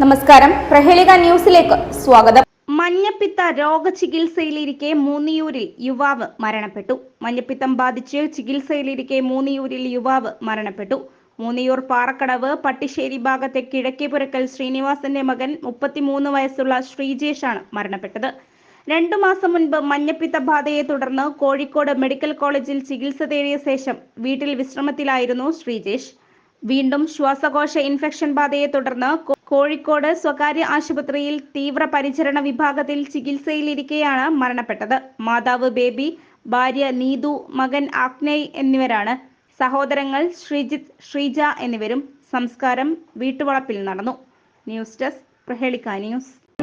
നമസ്കാരം. പ്രഹേളിക ന്യൂസിലേക്ക് സ്വാഗതം. മഞ്ഞപ്പിത്ത രോഗചികിത്സയിലിരിക്കെ മൂന്നിയൂരിൽ യുവാവ് മരണപ്പെട്ടു. മഞ്ഞപ്പിത്തം ബാധിച്ച് ചികിത്സയിലിരിക്കെ മൂന്നിയൂരിൽ യുവാവ് മരണപ്പെട്ടു. മൂന്നിയൂർ പാറക്കടവ് പട്ടിശ്ശേരി ഭാഗത്തെ കിഴക്കേപുരക്കൽ ശ്രീനിവാസന്റെ മകൻ മുപ്പത്തിമൂന്ന് വയസ്സുള്ള ശ്രീജേഷാണ് മരണപ്പെട്ടത്. രണ്ടു മാസം മുൻപ് മഞ്ഞപ്പിത്ത ബാധയെ തുടർന്ന് കോഴിക്കോട് മെഡിക്കൽ കോളേജിൽ ചികിത്സ തേടിയ ശേഷം വീട്ടിൽ വിശ്രമത്തിലായിരുന്നു ശ്രീജേഷ്. വീണ്ടും ശ്വാസകോശ ഇൻഫെക്ഷൻ ബാധയെ തുടർന്ന് കോഴിക്കോട് സ്വകാര്യ ആശുപത്രിയിൽ തീവ്രപരിചരണ വിഭാഗത്തിൽ ചികിത്സയിലിരിക്കെയാണ് മരണപ്പെട്ടത്. മാതാവ് ബേബി ഭാര്യ നീതു മകൻ ആഗ്നേയ് എന്നിവരാണ്. സഹോദരങ്ങൾ ശ്രീജിത്ത് ശ്രീജ എന്നിവരും സംസ്കാരം വീട്ടുവളപ്പിൽ നടന്നു. ന്യൂസ് ഡെസ്ക് പ്രഹേളിക്ക ന്യൂസ്.